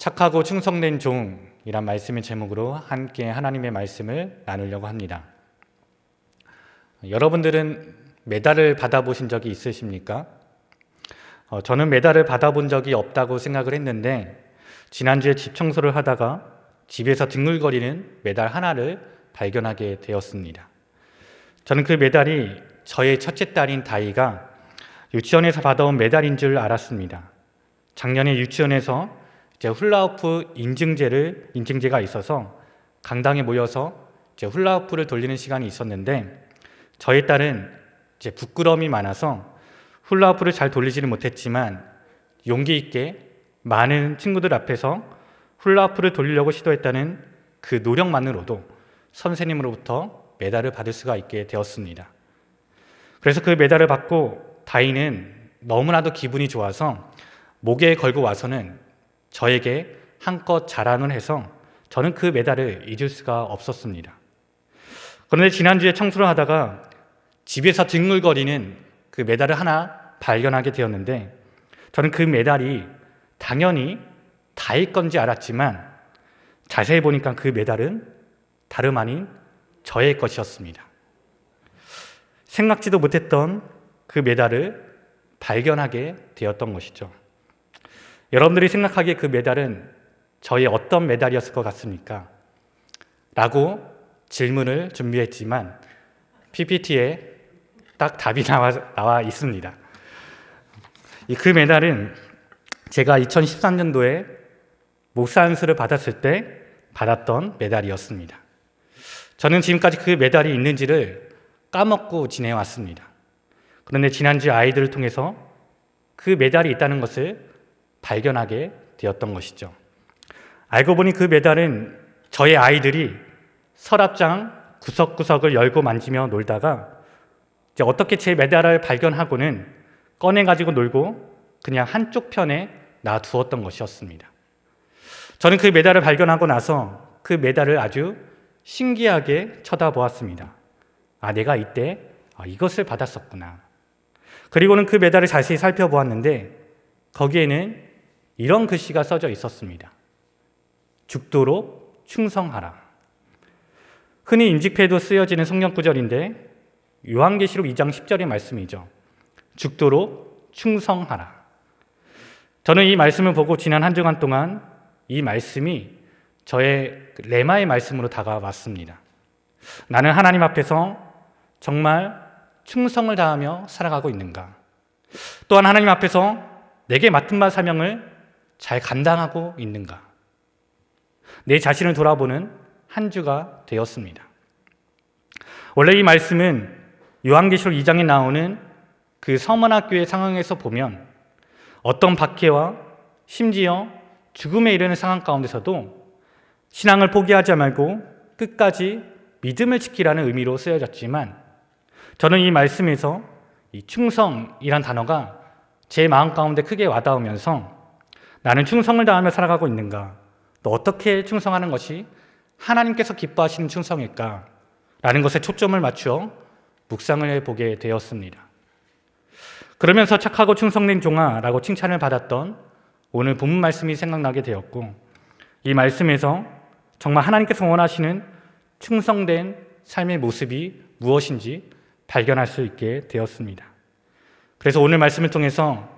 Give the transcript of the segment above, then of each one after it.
착하고 충성된 종이란 말씀의 제목으로 함께 하나님의 말씀을 나누려고 합니다. 여러분들은 메달을 받아보신 적이 있으십니까? 어, 저는 메달을 받아본 적이 없다고 생각을 했는데 지난주에 집 청소를 하다가 집에서 뒹굴거리는 메달 하나를 발견하게 되었습니다. 저는 그 메달이 저의 첫째 딸인 다이가 유치원에서 받아온 메달인 줄 알았습니다. 작년에 유치원에서 이 제 훌라후프 인증제를 인증제가 있어서 강당에 모여서 이제 훌라후프를 돌리는 시간이 있었는데 저희 딸은 이제 부끄러움이 많아서 훌라후프를 잘 돌리지는 못했지만 용기 있게 많은 친구들 앞에서 훌라후프를 돌리려고 시도했다는 그 노력만으로도 선생님으로부터 메달을 받을 수가 있게 되었습니다. 그래서 그 메달을 받고 다이는 너무나도 기분이 좋아서 목에 걸고 와서는 저에게 한껏 자랑을 해서 저는 그 메달을 잊을 수가 없었습니다. 그런데 지난주에 청소를 하다가 집에서 뒹굴거리는 그 메달을 하나 발견하게 되었는데 저는 그 메달이 당연히 다일 건지 알았지만 자세히 보니까 그 메달은 다름 아닌 저의 것이었습니다. 생각지도 못했던 그 메달을 발견하게 되었던 것이죠. 여러분들이 생각하기에 그 메달은 저의 어떤 메달이었을 것 같습니까? 라고 질문을 준비했지만 PPT에 딱 답이 나와, 나와 있습니다. 이그 메달은 제가 2013년도에 목사 안수를 받았을 때 받았던 메달이었습니다. 저는 지금까지 그 메달이 있는지를 까먹고 지내왔습니다. 그런데 지난주 아이들을 통해서 그 메달이 있다는 것을 발견하게 되었던 것이죠. 알고 보니 그 메달은 저의 아이들이 서랍장 구석구석을 열고 만지며 놀다가 이제 어떻게 제 메달을 발견하고는 꺼내 가지고 놀고 그냥 한쪽 편에 놔두었던 것이었습니다. 저는 그 메달을 발견하고 나서 그 메달을 아주 신기하게 쳐다보았습니다. 아, 내가 이때 아, 이것을 받았었구나. 그리고는 그 메달을 자세히 살펴보았는데 거기에는 이런 글씨가 써져 있었습니다. 죽도록 충성하라. 흔히 임직패도 쓰여지는 성경 구절인데 요한계시록 2장 10절의 말씀이죠. 죽도록 충성하라. 저는 이 말씀을 보고 지난 한 주간 동안 이 말씀이 저의 레마의 말씀으로 다가왔습니다. 나는 하나님 앞에서 정말 충성을 다하며 살아가고 있는가? 또한 하나님 앞에서 내게 맡은 바 사명을 잘 감당하고 있는가? 내 자신을 돌아보는 한 주가 되었습니다. 원래 이 말씀은 요한계시록 2장에 나오는 그 서문학교의 상황에서 보면 어떤 박해와 심지어 죽음에 이르는 상황 가운데서도 신앙을 포기하지 말고 끝까지 믿음을 지키라는 의미로 쓰여졌지만 저는 이 말씀에서 이 충성이란 단어가 제 마음 가운데 크게 와닿으면서 나는 충성을 다하며 살아가고 있는가? 또 어떻게 충성하는 것이 하나님께서 기뻐하시는 충성일까? 라는 것에 초점을 맞추어 묵상을 해보게 되었습니다. 그러면서 착하고 충성된 종아라고 칭찬을 받았던 오늘 본문 말씀이 생각나게 되었고 이 말씀에서 정말 하나님께서 원하시는 충성된 삶의 모습이 무엇인지 발견할 수 있게 되었습니다. 그래서 오늘 말씀을 통해서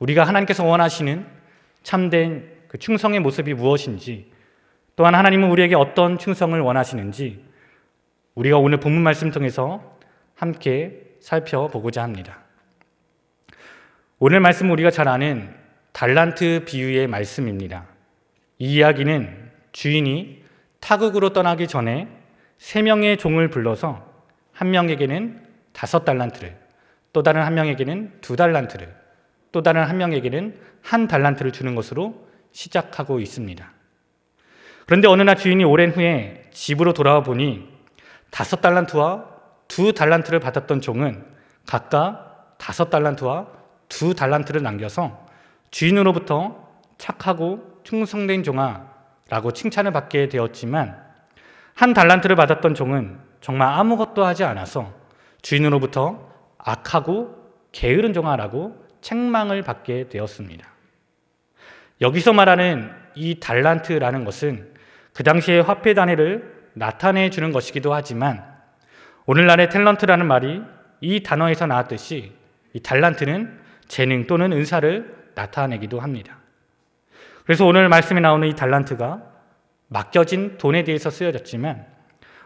우리가 하나님께서 원하시는 참된 그 충성의 모습이 무엇인지 또한 하나님은 우리에게 어떤 충성을 원하시는지 우리가 오늘 본문 말씀 통해서 함께 살펴보고자 합니다. 오늘 말씀은 우리가 잘 아는 달란트 비유의 말씀입니다. 이 이야기는 주인이 타국으로 떠나기 전에 세 명의 종을 불러서 한 명에게는 다섯 달란트를, 또 다른 한 명에게는 두 달란트를, 또 다른 한 명에게는 한 달란트를 주는 것으로 시작하고 있습니다. 그런데 어느 날 주인이 오랜 후에 집으로 돌아와 보니 다섯 달란트와 두 달란트를 받았던 종은 각각 다섯 달란트와 두 달란트를 남겨서 주인으로부터 착하고 충성된 종아 라고 칭찬을 받게 되었지만 한 달란트를 받았던 종은 정말 아무것도 하지 않아서 주인으로부터 악하고 게으른 종아라고 책망을 받게 되었습니다. 여기서 말하는 이 달란트라는 것은 그 당시의 화폐 단위를 나타내 주는 것이기도 하지만 오늘날의 탤런트라는 말이 이 단어에서 나왔듯이 이 달란트는 재능 또는 은사를 나타내기도 합니다. 그래서 오늘 말씀에 나오는 이 달란트가 맡겨진 돈에 대해서 쓰여졌지만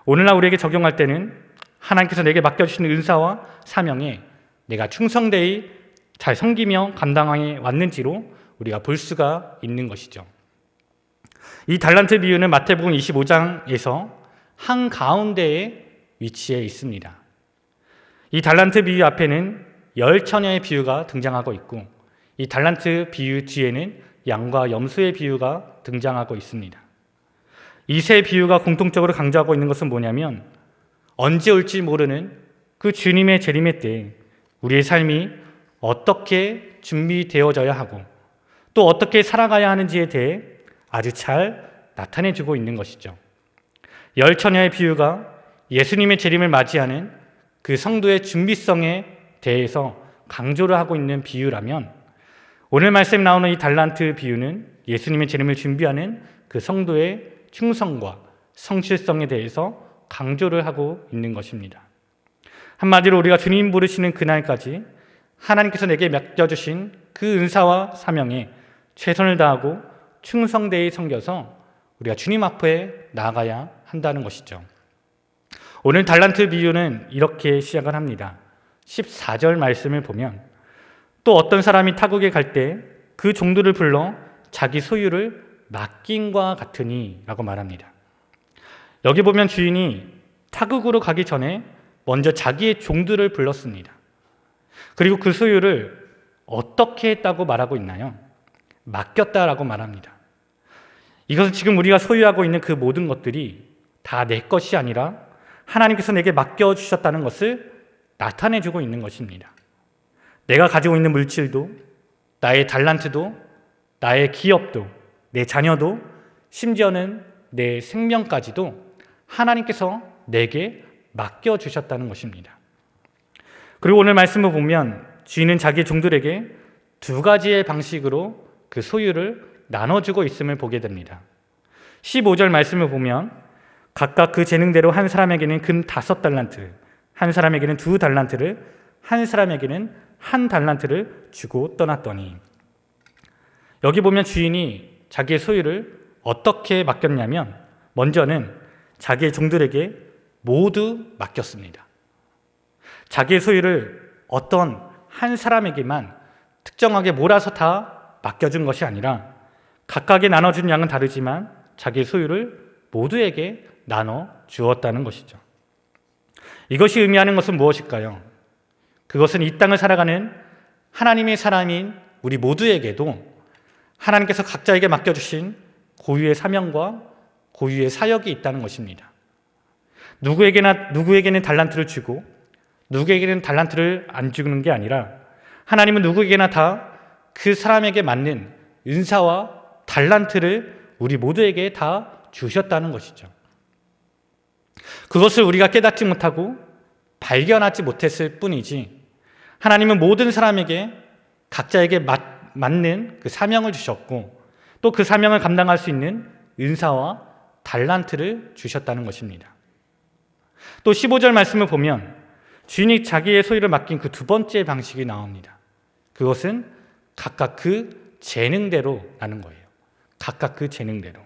오늘날 우리에게 적용할 때는 하나님께서 내게 맡겨주신 은사와 사명에 내가 충성되이 잘 섬기며 감당해 왔는지로 우리가 볼 수가 있는 것이죠. 이 달란트 비유는 마태복음 25장에서 한 가운데에 위치해 있습니다. 이 달란트 비유 앞에는 열 처녀의 비유가 등장하고 있고 이 달란트 비유 뒤에는 양과 염소의 비유가 등장하고 있습니다. 이 세 비유가 공통적으로 강조하고 있는 것은 뭐냐면 언제 올지 모르는 그 주님의 재림의 때 우리의 삶이 어떻게 준비되어져야 하고 또 어떻게 살아가야 하는지에 대해 아주 잘 나타내 주고 있는 것이죠. 열 처녀의 비유가 예수님의 재림을 맞이하는 그 성도의 준비성에 대해서 강조를 하고 있는 비유라면 오늘 말씀 나오는 이 달란트 비유는 예수님의 재림을 준비하는 그 성도의 충성과 성실성에 대해서 강조를 하고 있는 것입니다. 한마디로 우리가 주님 부르시는 그날까지 하나님께서 내게 맡겨주신 그 은사와 사명에 최선을 다하고 충성되이 섬겨서 우리가 주님 앞에 나아가야 한다는 것이죠. 오늘 달란트 비유는 이렇게 시작을 합니다. 14절 말씀을 보면 또 어떤 사람이 타국에 갈 때 그 종들을 불러 자기 소유를 맡긴과 같으니 라고 말합니다. 여기 보면 주인이 타국으로 가기 전에 먼저 자기의 종들을 불렀습니다. 그리고 그 소유를 어떻게 했다고 말하고 있나요? 맡겼다라고 말합니다. 이것은 지금 우리가 소유하고 있는 그 모든 것들이 다 내 것이 아니라 하나님께서 내게 맡겨주셨다는 것을 나타내주고 있는 것입니다. 내가 가지고 있는 물질도, 나의 달란트도, 나의 기업도, 내 자녀도, 심지어는 내 생명까지도 하나님께서 내게 맡겨주셨다는 것입니다. 그리고 오늘 말씀을 보면 주인은 자기 종들에게 두 가지의 방식으로 그 소유를 나눠주고 있음을 보게 됩니다. 15절 말씀을 보면 각각 그 재능대로 한 사람에게는 금 다섯 달란트, 한 사람에게는 두 달란트를, 한 사람에게는 한 달란트를 주고 떠났더니 여기 보면 주인이 자기의 소유를 어떻게 맡겼냐면 먼저는 자기의 종들에게 모두 맡겼습니다. 자기의 소유를 어떤 한 사람에게만 특정하게 몰아서 다 맡겨준 것이 아니라 각각에 나눠준 양은 다르지만 자기의 소유를 모두에게 나눠 주었다는 것이죠. 이것이 의미하는 것은 무엇일까요? 그것은 이 땅을 살아가는 하나님의 사람인 우리 모두에게도 하나님께서 각자에게 맡겨주신 고유의 사명과 고유의 사역이 있다는 것입니다. 누구에게나 누구에게는 달란트를 주고 누구에게는 달란트를 안 주는 게 아니라 하나님은 누구에게나 다 그 사람에게 맞는 은사와 달란트를 우리 모두에게 다 주셨다는 것이죠. 그것을 우리가 깨닫지 못하고 발견하지 못했을 뿐이지 하나님은 모든 사람에게 각자에게 맞, 맞는 그 사명을 주셨고 또 그 사명을 감당할 수 있는 은사와 달란트를 주셨다는 것입니다. 또 15절 말씀을 보면 주인이 자기의 소유를 맡긴 그 두 번째 방식이 나옵니다. 그것은 각각 그 재능대로라는 거예요. 각각 그 재능대로.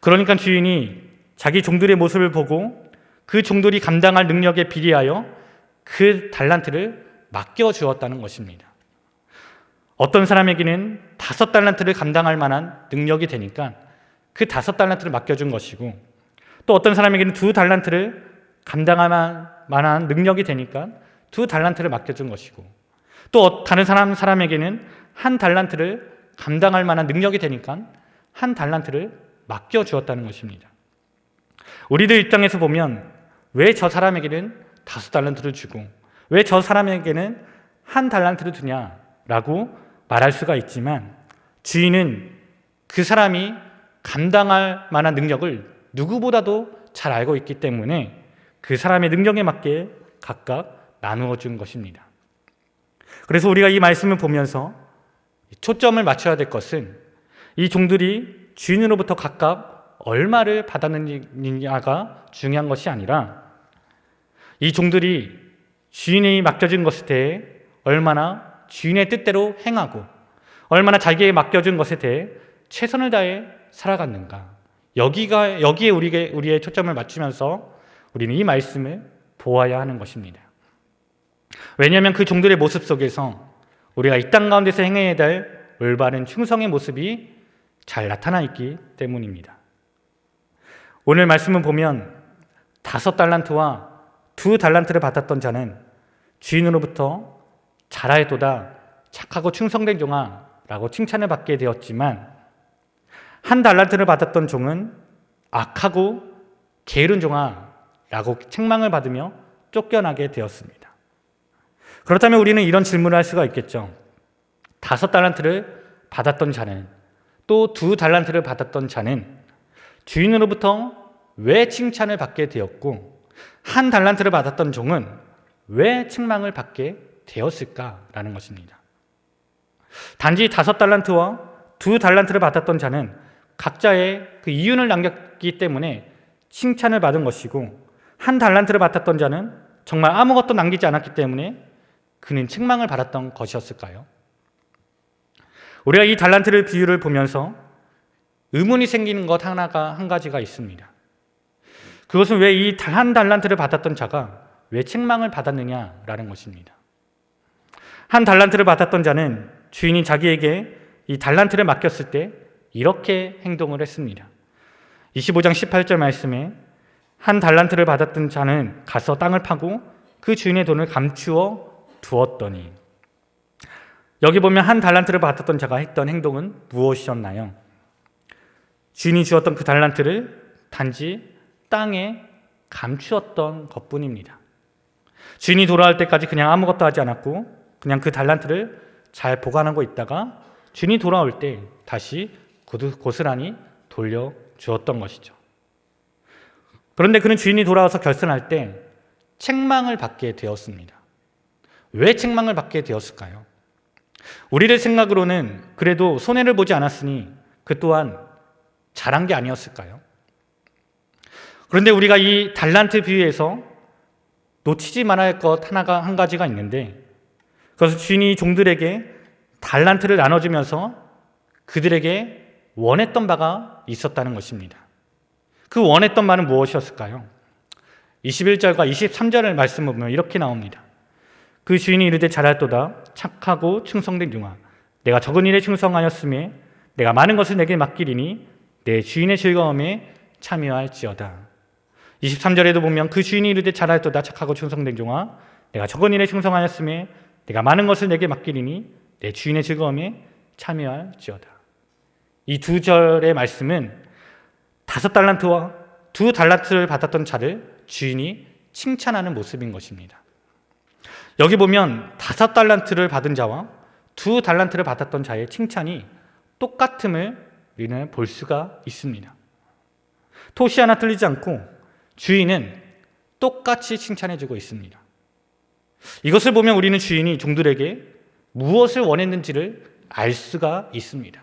그러니까 주인이 자기 종들의 모습을 보고 그 종들이 감당할 능력에 비례하여 그 달란트를 맡겨 주었다는 것입니다. 어떤 사람에게는 다섯 달란트를 감당할 만한 능력이 되니까 그 다섯 달란트를 맡겨준 것이고 또 어떤 사람에게는 두 달란트를 감당할 만한 능력이 되니까 두 달란트를 맡겨준 것이고 또 다른 사람 사람에게는 한 달란트를 감당할 만한 능력이 되니까 한 달란트를 맡겨 주었다는 것입니다. 우리들 입장에서 보면 왜 저 사람에게는 다섯 달란트를 주고 왜 저 사람에게는 한 달란트를 주냐라고 말할 수가 있지만 주인은 그 사람이 감당할 만한 능력을 누구보다도 잘 알고 있기 때문에 그 사람의 능력에 맞게 각각 나누어 준 것입니다. 그래서 우리가 이 말씀을 보면서 초점을 맞춰야 될 것은 이 종들이 주인으로부터 각각 얼마를 받았느냐가 중요한 것이 아니라 이 종들이 주인이 맡겨진 것에 대해 얼마나 주인의 뜻대로 행하고 얼마나 자기에게 맡겨진 것에 대해 최선을 다해 살아갔는가. 여기가 여기에 우리의 우리의 초점을 맞추면서 우리는 이 말씀을 보아야 하는 것입니다. 왜냐하면 그 종들의 모습 속에서 우리가 이 땅 가운데서 행해야 될 올바른 충성의 모습이 잘 나타나 있기 때문입니다. 오늘 말씀을 보면 다섯 달란트와 두 달란트를 받았던 자는 주인으로부터 잘하였도다 착하고 충성된 종아라고 칭찬을 받게 되었지만 한 달란트를 받았던 종은 악하고 게으른 종아 라고 책망을 받으며 쫓겨나게 되었습니다. 그렇다면 우리는 이런 질문을 할 수가 있겠죠. 다섯 달란트를 받았던 자는 또 두 달란트를 받았던 자는 주인으로부터 왜 칭찬을 받게 되었고 한 달란트를 받았던 종은 왜 책망을 받게 되었을까라는 것입니다. 단지 다섯 달란트와 두 달란트를 받았던 자는 각자의 그 이윤을 남겼기 때문에 칭찬을 받은 것이고 한 달란트를 받았던 자는 정말 아무것도 남기지 않았기 때문에 그는 책망을 받았던 것이었을까요? 우리가 이 달란트를 비유를 보면서 의문이 생기는 것 하나가 한 가지가 있습니다. 그것은 왜 이 한 달란트를 받았던 자가 왜 책망을 받았느냐라는 것입니다. 한 달란트를 받았던 자는 주인이 자기에게 이 달란트를 맡겼을 때 이렇게 행동을 했습니다. 25장 18절 말씀에 한 달란트를 받았던 자는 가서 땅을 파고 그 주인의 돈을 감추어 두었더니 여기 보면 한 달란트를 받았던 자가 했던 행동은 무엇이었나요? 주인이 주었던 그 달란트를 단지 땅에 감추었던 것뿐입니다. 주인이 돌아올 때까지 그냥 아무것도 하지 않았고 그냥 그 달란트를 잘 보관하고 있다가 주인이 돌아올 때 다시 고스란히 돌려 주었던 것이죠. 그런데 그는 주인이 돌아와서 결선할 때 책망을 받게 되었습니다. 왜 책망을 받게 되었을까요? 우리의 생각으로는 그래도 손해를 보지 않았으니 그 또한 잘한 게 아니었을까요? 그런데 우리가 이 달란트 비유에서 놓치지 말아야 할 것 하나가 한 가지가 있는데 그래서 주인이 종들에게 달란트를 나눠주면서 그들에게 원했던 바가 있었다는 것입니다. 그 원했던 바는 무엇이었을까요? 21절과 23절을 말씀 보면 이렇게 나옵니다. 그 주인이 이르되 잘할도다 착하고 충성된 종아 내가 적은 일에 충성하였음에 내가 많은 것을 내게 맡기리니 내 주인의 즐거움에 참여할지어다. 23절에도 보면 그 주인이 이르되 잘할도다 착하고 충성된 종아 내가 적은 일에 충성하였음에 내가 많은 것을 내게 맡기리니 내 주인의 즐거움에 참여할지어다. 이 두 절의 말씀은 다섯 달란트와 두 달란트를 받았던 자를 주인이 칭찬하는 모습인 것입니다. 여기 보면 다섯 달란트를 받은 자와 두 달란트를 받았던 자의 칭찬이 똑같음을 우리는 볼 수가 있습니다. 토시 하나 틀리지 않고 주인은 똑같이 칭찬해주고 있습니다. 이것을 보면 우리는 주인이 종들에게 무엇을 원했는지를 알 수가 있습니다.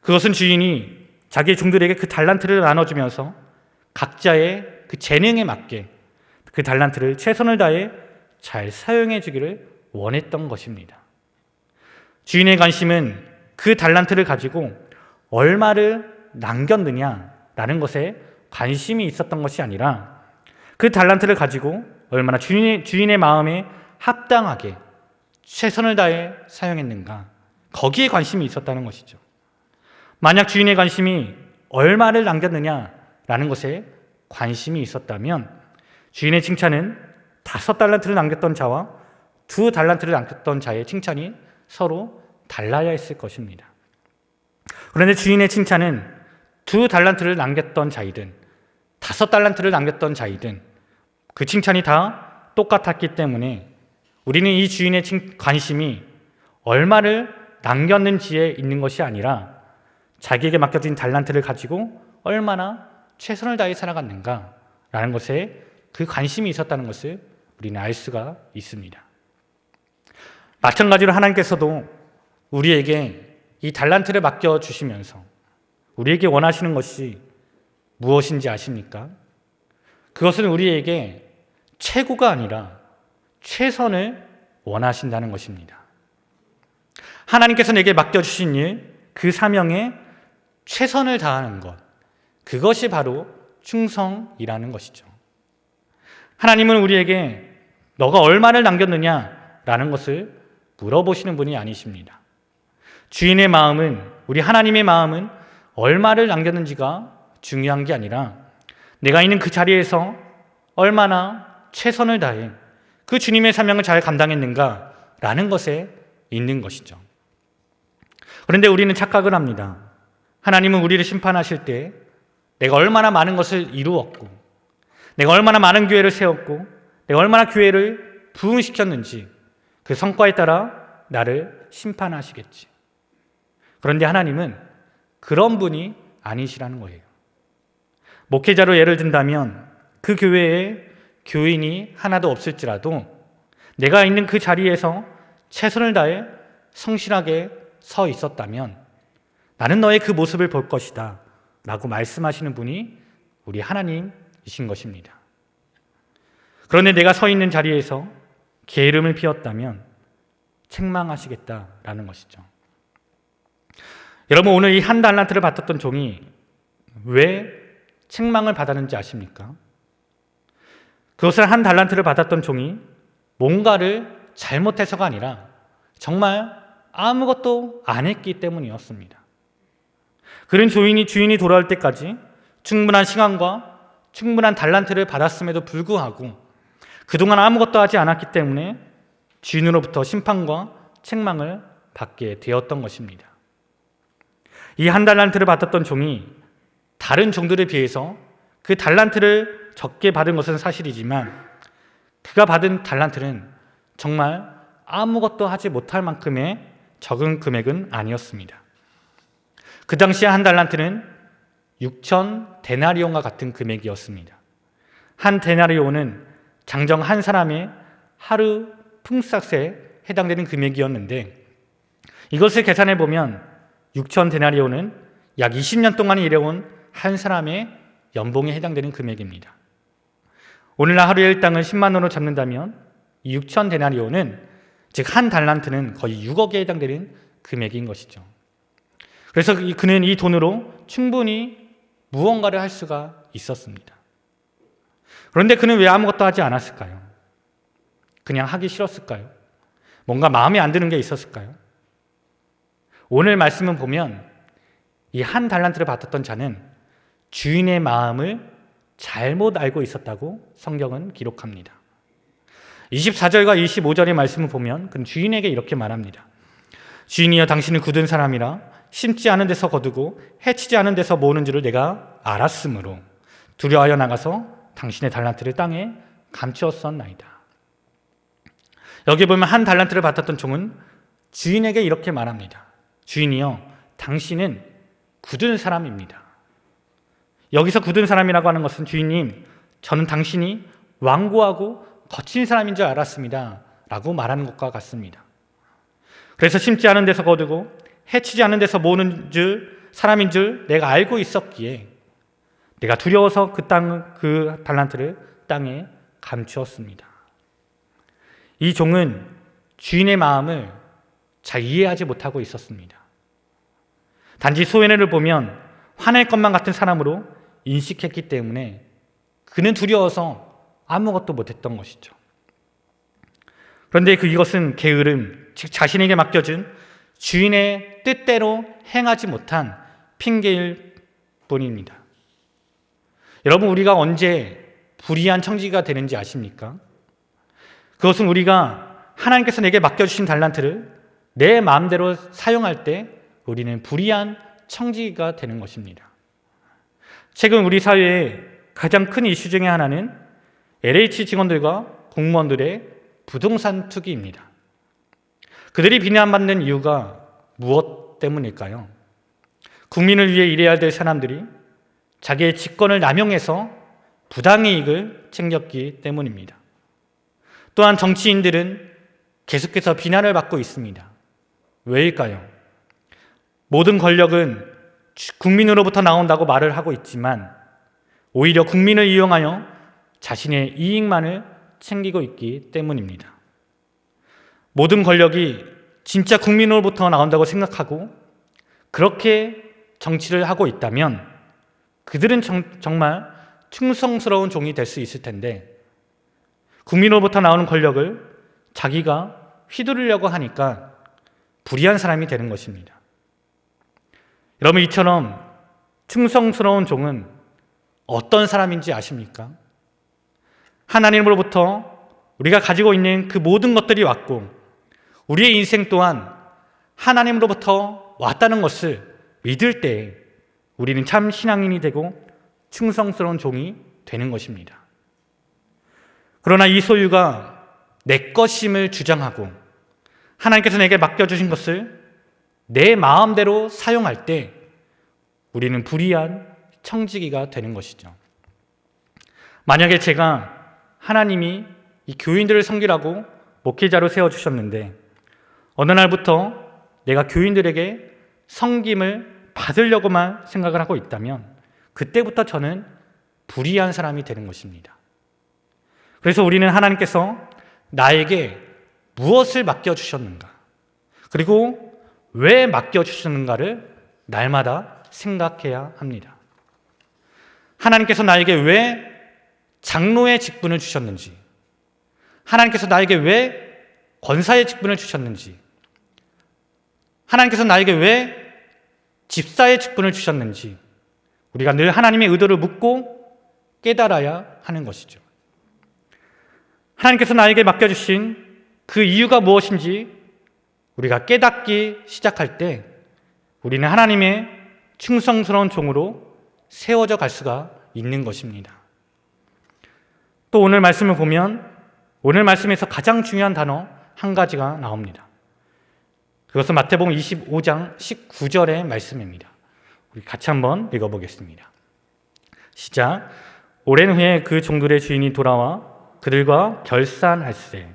그것은 주인이 자기 종들에게 그 달란트를 나눠주면서 각자의 그 재능에 맞게 그 달란트를 최선을 다해 잘 사용해 주기를 원했던 것입니다. 주인의 관심은 그 달란트를 가지고 얼마를 남겼느냐라는 것에 관심이 있었던 것이 아니라 그 달란트를 가지고 얼마나 주인의, 주인의 마음에 합당하게 최선을 다해 사용했는가. 거기에 관심이 있었다는 것이죠. 만약 주인의 관심이 얼마를 남겼느냐라는 것에 관심이 있었다면 주인의 칭찬은 다섯 달란트를 남겼던 자와 두 달란트를 남겼던 자의 칭찬이 서로 달라야 했을 것입니다. 그런데 주인의 칭찬은 두 달란트를 남겼던 자이든 다섯 달란트를 남겼던 자이든 그 칭찬이 다 똑같았기 때문에 우리는 이 주인의 관심이 얼마를 남겼는지에 있는 것이 아니라 자기에게 맡겨진 달란트를 가지고 얼마나 최선을 다해 살아갔는가라는 것에 그 관심이 있었다는 것을 우리는 알 수가 있습니다. 마찬가지로 하나님께서도 우리에게 이 달란트를 맡겨 주시면서 우리에게 원하시는 것이 무엇인지 아십니까? 그것은 우리에게 최고가 아니라 최선을 원하신다는 것입니다. 하나님께서 내게 맡겨주신 일, 그 사명에 최선을 다하는 것, 그것이 바로 충성이라는 것이죠. 하나님은 우리에게 너가 얼마를 남겼느냐라는 것을 물어보시는 분이 아니십니다. 주인의 마음은, 우리 하나님의 마음은 얼마를 남겼는지가 중요한 게 아니라 내가 있는 그 자리에서 얼마나 최선을 다해 그 주님의 사명을 잘 감당했는가라는 것에 있는 것이죠. 그런데 우리는 착각을 합니다. 하나님은 우리를 심판하실 때 내가 얼마나 많은 것을 이루었고, 내가 얼마나 많은 교회를 세웠고, 내가 얼마나 교회를 부흥시켰는지 그 성과에 따라 나를 심판하시겠지. 그런데 하나님은 그런 분이 아니시라는 거예요. 목회자로 예를 든다면 그 교회에 교인이 하나도 없을지라도 내가 있는 그 자리에서 최선을 다해 성실하게 서 있었다면 나는 너의 그 모습을 볼 것이다. 라고 말씀하시는 분이 우리 하나님이신 것입니다. 그런데 내가 서 있는 자리에서 게으름을 피웠다면 책망하시겠다라는 것이죠. 여러분 오늘 이 한 달란트를 받았던 종이 왜 책망을 받았는지 아십니까? 그것을 한 달란트를 받았던 종이 뭔가를 잘못해서가 아니라 정말 아무것도 안 했기 때문이었습니다. 그런 주인이 주인이 돌아올 때까지 충분한 시간과 충분한 달란트를 받았음에도 불구하고 그동안 아무것도 하지 않았기 때문에 주인으로부터 심판과 책망을 받게 되었던 것입니다. 이 한 달란트를 받았던 종이 다른 종들에 비해서 그 달란트를 적게 받은 것은 사실이지만 그가 받은 달란트는 정말 아무것도 하지 못할 만큼의 적은 금액은 아니었습니다. 그 당시에 한 달란트는 6천 데나리온과 같은 금액이었습니다. 한 데나리온은 장정 한 사람의 하루 품삯에 해당되는 금액이었는데 이것을 계산해 보면 6천 데나리온은 약 20년 동안 일해온 한 사람의 연봉에 해당되는 금액입니다. 오늘날 하루의 일당을 10만 원으로 잡는다면 이 6천 데나리온은 즉 한 달란트는 거의 6억에 해당되는 금액인 것이죠. 그래서 그는 이 돈으로 충분히 무언가를 할 수가 있었습니다. 그런데 그는 왜 아무것도 하지 않았을까요? 그냥 하기 싫었을까요? 뭔가 마음에 안 드는 게 있었을까요? 오늘 말씀을 보면 이 한 달란트를 받았던 자는 주인의 마음을 잘못 알고 있었다고 성경은 기록합니다. 24절과 25절의 말씀을 보면 그는 주인에게 이렇게 말합니다. 주인이여 당신은 굳은 사람이라 심지 않은 데서 거두고 해치지 않은 데서 모으는 줄을 내가 알았으므로 두려워하여 나가서 당신의 달란트를 땅에 감추었었나이다. 여기 보면 한 달란트를 받았던 종은 주인에게 이렇게 말합니다. 주인이여, 당신은 굳은 사람입니다. 여기서 굳은 사람이라고 하는 것은 주인님, 저는 당신이 완고하고 거친 사람인 줄 알았습니다. 라고 말하는 것과 같습니다. 그래서 심지 않은 데서 거두고 해치지 않은 데서 모는 줄 사람인 줄 내가 알고 있었기에 내가 두려워서 그 땅, 그 달란트를 땅에 감추었습니다. 이 종은 주인의 마음을 잘 이해하지 못하고 있었습니다. 단지 소연회를 보면 화낼 것만 같은 사람으로 인식했기 때문에 그는 두려워서 아무것도 못했던 것이죠. 그런데 그 이것은 게으름, 즉 자신에게 맡겨준 주인의 뜻대로 행하지 못한 핑계일 뿐입니다. 여러분, 우리가 언제 불의한 청지가 되는지 아십니까? 그것은 우리가 하나님께서 내게 맡겨주신 달란트를 내 마음대로 사용할 때 우리는 불의한 청지가 되는 것입니다. 최근 우리 사회의 가장 큰 이슈 중의 하나는 LH 직원들과 공무원들의 부동산 투기입니다. 그들이 비난받는 이유가 무엇 때문일까요? 국민을 위해 일해야 될 사람들이 자기의 직권을 남용해서 부당이익을 챙겼기 때문입니다. 또한 정치인들은 계속해서 비난을 받고 있습니다. 왜일까요? 모든 권력은 주- 국민으로부터 나온다고 말을 하고 있지만 오히려 국민을 이용하여 자신의 이익만을 챙기고 있기 때문입니다. 모든 권력이 진짜 국민으로부터 나온다고 생각하고 그렇게 정치를 하고 있다면 그들은 정, 정말 충성스러운 종이 될 수 있을 텐데 국민으로부터 나오는 권력을 자기가 휘두르려고 하니까 불의한 사람이 되는 것입니다. 여러분 이처럼 충성스러운 종은 어떤 사람인지 아십니까? 하나님으로부터 우리가 가지고 있는 그 모든 것들이 왔고 우리의 인생 또한 하나님으로부터 왔다는 것을 믿을 때 우리는 참 신앙인이 되고 충성스러운 종이 되는 것입니다. 그러나 이 소유가 내 것임을 주장하고 하나님께서 내게 맡겨주신 것을 내 마음대로 사용할 때 우리는 불의한 청지기가 되는 것이죠. 만약에 제가 하나님이 이 교인들을 섬기라고 목회자로 세워주셨는데 어느 날부터 내가 교인들에게 섬김을 받으려고만 생각을 하고 있다면 그때부터 저는 불의한 사람이 되는 것입니다. 그래서 우리는 하나님께서 나에게 무엇을 맡겨주셨는가 그리고 왜 맡겨주셨는가를 날마다 생각해야 합니다. 하나님께서 나에게 왜 장로의 직분을 주셨는지, 하나님께서 나에게 왜 권사의 직분을 주셨는지, 하나님께서 나에게 왜 집사의 직분을 주셨는지, 우리가 늘 하나님의 의도를 묻고 깨달아야 하는 것이죠. 하나님께서 나에게 맡겨주신 그 이유가 무엇인지 우리가 깨닫기 시작할 때 우리는 하나님의 충성스러운 종으로 세워져 갈 수가 있는 것입니다. 또 오늘 말씀을 보면 오늘 말씀에서 가장 중요한 단어 한 가지가 나옵니다. 그것은 마태복음 25장 19절의 말씀입니다. 우리 같이 한번 읽어보겠습니다. 시작. 오랜 후에 그 종들의 주인이 돌아와 그들과 결산할세.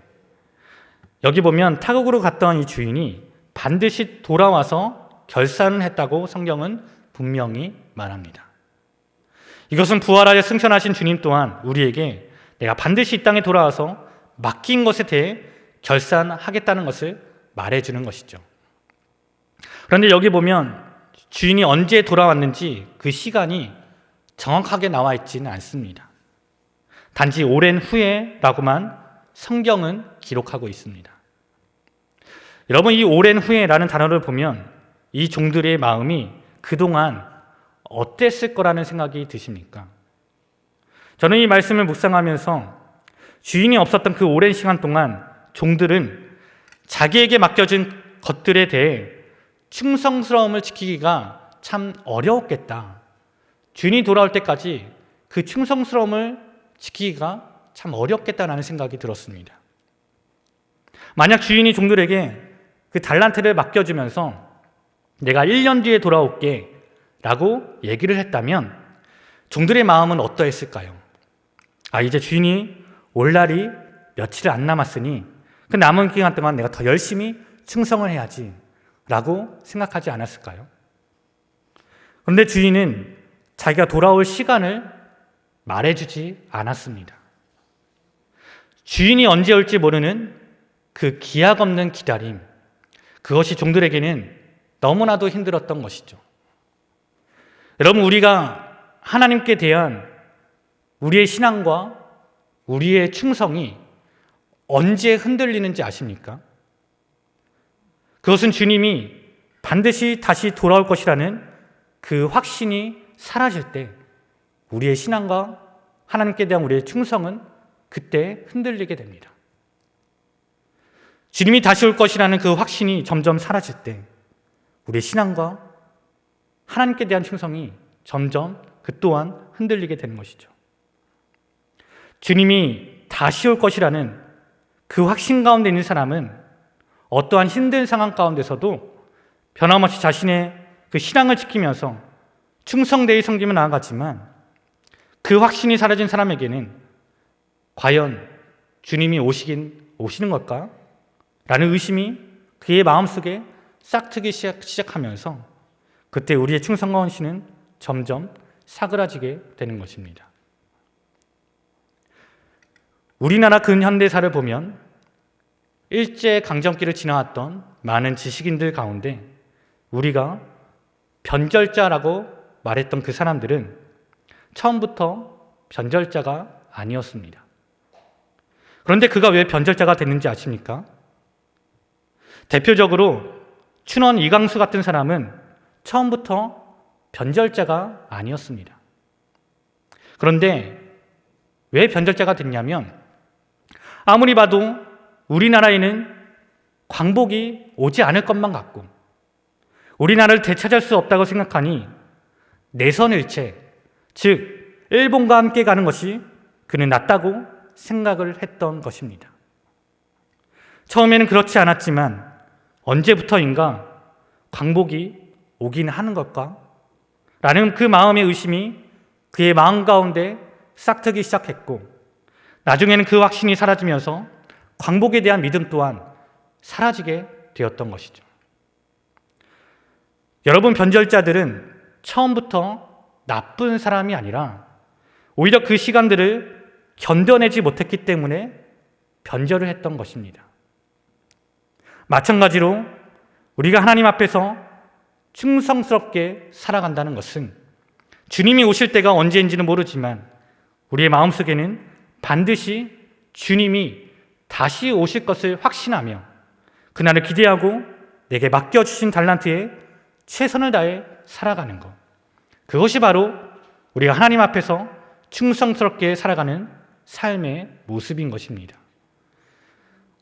여기 보면 타국으로 갔던 이 주인이 반드시 돌아와서 결산을 했다고 성경은 분명히 말합니다. 이것은 부활하여 승천하신 주님 또한 우리에게 내가 반드시 이 땅에 돌아와서 맡긴 것에 대해 결산하겠다는 것을 말해주는 것이죠. 그런데 여기 보면 주인이 언제 돌아왔는지 그 시간이 정확하게 나와 있지는 않습니다. 단지 오랜 후에라고만 성경은 기록하고 있습니다. 여러분, 이 오랜 후에라는 단어를 보면 이 종들의 마음이 그동안 어땠을 거라는 생각이 드십니까? 저는 이 말씀을 묵상하면서 주인이 없었던 그 오랜 시간 동안 종들은 자기에게 맡겨진 것들에 대해 충성스러움을 지키기가 참 어려웠겠다. 주인이 돌아올 때까지 그 충성스러움을 지키기가 참 어렵겠다라는 생각이 들었습니다. 만약 주인이 종들에게 그 달란트를 맡겨주면서 내가 1년 뒤에 돌아올게 라고 얘기를 했다면 종들의 마음은 어떠했을까요? 아, 이제 주인이 올 날이 며칠 안 남았으니 그 남은 기간 동안 내가 더 열심히 충성을 해야지 라고 생각하지 않았을까요? 그런데 주인은 자기가 돌아올 시간을 말해주지 않았습니다. 주인이 언제 올지 모르는 그 기약 없는 기다림, 그것이 종들에게는 너무나도 힘들었던 것이죠. 여러분, 우리가 하나님께 대한 우리의 신앙과 우리의 충성이 언제 흔들리는지 아십니까? 그것은 주님이 반드시 다시 돌아올 것이라는 그 확신이 사라질 때 우리의 신앙과 하나님께 대한 우리의 충성은 그때 흔들리게 됩니다. 주님이 다시 올 것이라는 그 확신이 점점 사라질 때 우리의 신앙과 하나님께 대한 충성이 점점 그 또한 흔들리게 되는 것이죠. 주님이 다시 올 것이라는 그 확신 가운데 있는 사람은 어떠한 힘든 상황 가운데서도 변함없이 자신의 그 신앙을 지키면서 충성되이 섬기며 나아갔지만 그 확신이 사라진 사람에게는 과연 주님이 오시긴 오시는 걸까? 라는 의심이 그의 마음속에 싹트기 시작, 시작하면서 그때 우리의 충성과 헌신은 점점 사그라지게 되는 것입니다. 우리나라 근현대사를 보면 일제 강점기를 지나왔던 많은 지식인들 가운데 우리가 변절자라고 말했던 그 사람들은 처음부터 변절자가 아니었습니다. 그런데 그가 왜 변절자가 됐는지 아십니까? 대표적으로 춘원 이강수 같은 사람은 처음부터 변절자가 아니었습니다. 그런데 왜 변절자가 됐냐면 아무리 봐도 우리나라에는 광복이 오지 않을 것만 같고 우리나라를 되찾을 수 없다고 생각하니 내선일체, 즉 일본과 함께 가는 것이 그는 낫다고 생각을 했던 것입니다. 처음에는 그렇지 않았지만 언제부터인가 광복이 오긴 하는 걸까? 라는 그 마음의 의심이 그의 마음 가운데 싹트기 시작했고 나중에는 그 확신이 사라지면서 광복에 대한 믿음 또한 사라지게 되었던 것이죠. 여러분 변절자들은 처음부터 나쁜 사람이 아니라 오히려 그 시간들을 견뎌내지 못했기 때문에 변절을 했던 것입니다. 마찬가지로 우리가 하나님 앞에서 충성스럽게 살아간다는 것은 주님이 오실 때가 언제인지는 모르지만 우리의 마음속에는 반드시 주님이 다시 오실 것을 확신하며 그날을 기대하고 내게 맡겨주신 달란트에 최선을 다해 살아가는 것. 그것이 바로 우리가 하나님 앞에서 충성스럽게 살아가는 삶의 모습인 것입니다.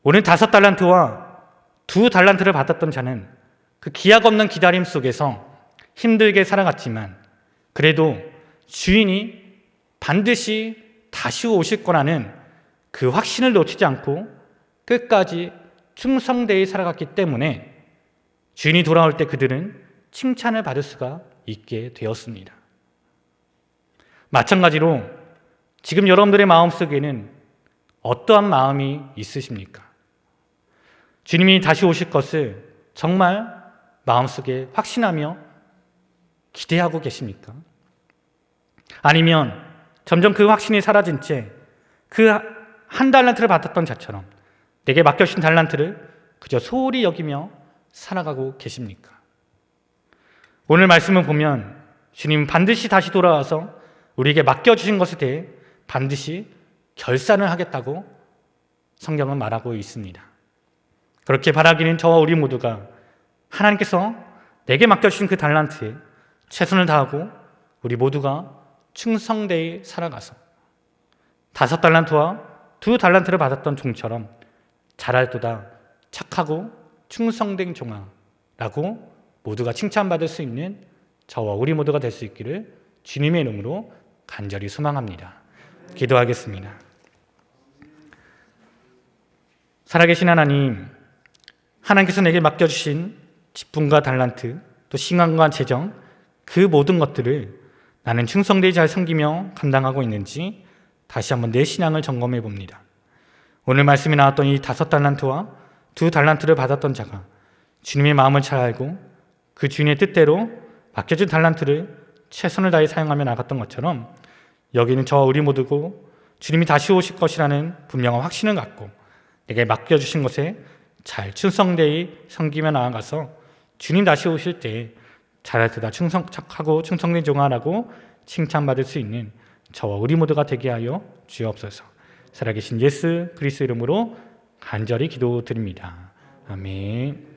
오늘 다섯 달란트와 두 달란트를 받았던 자는 그 기약 없는 기다림 속에서 힘들게 살아갔지만 그래도 주인이 반드시 다시 오실 거라는 그 확신을 놓치지 않고 끝까지 충성되이 살아갔기 때문에 주인이 돌아올 때 그들은 칭찬을 받을 수가 있게 되었습니다. 마찬가지로 지금 여러분들의 마음속에는 어떠한 마음이 있으십니까? 주님이 다시 오실 것을 정말 마음속에 확신하며 기대하고 계십니까? 아니면 점점 그 확신이 사라진 채 그 한 달란트를 받았던 자처럼 내게 맡겨주신 달란트를 그저 소홀히 여기며 살아가고 계십니까? 오늘 말씀을 보면 주님 반드시 다시 돌아와서 우리에게 맡겨주신 것에 대해 반드시 결산을 하겠다고 성경은 말하고 있습니다. 그렇게 바라기는 저와 우리 모두가 하나님께서 내게 맡겨주신 그 달란트에 최선을 다하고 우리 모두가 충성되이 살아가서 다섯 달란트와 두 달란트를 받았던 종처럼 잘할도다 착하고 충성된 종아라고 모두가 칭찬받을 수 있는 저와 우리 모두가 될 수 있기를 주님의 이름으로 간절히 소망합니다. 기도하겠습니다. 살아계신 하나님, 하나님께서 내게 맡겨주신 직분과 달란트, 또 신앙과 재정, 그 모든 것들을 나는 충성되이 잘 섬기며 감당하고 있는지 다시 한번 내 신앙을 점검해 봅니다. 오늘 말씀이 나왔던 이 다섯 달란트와 두 달란트를 받았던 자가 주님의 마음을 잘 알고 그 주인의 뜻대로 맡겨준 달란트를 최선을 다해 사용하며 나갔던 것처럼 여기는 저와 우리 모두고 주님이 다시 오실 것이라는 분명한 확신을 갖고 내게 맡겨주신 것에 잘 충성되이 섬기며 나아가서 주님 다시 오실 때 잘할 때다 충성 착하고 충성된 종아라고 칭찬받을 수 있는 저와 우리 모두가 되게 하여 주옵소서. 살아계신 예수 그리스도 이름으로 간절히 기도드립니다. 아멘.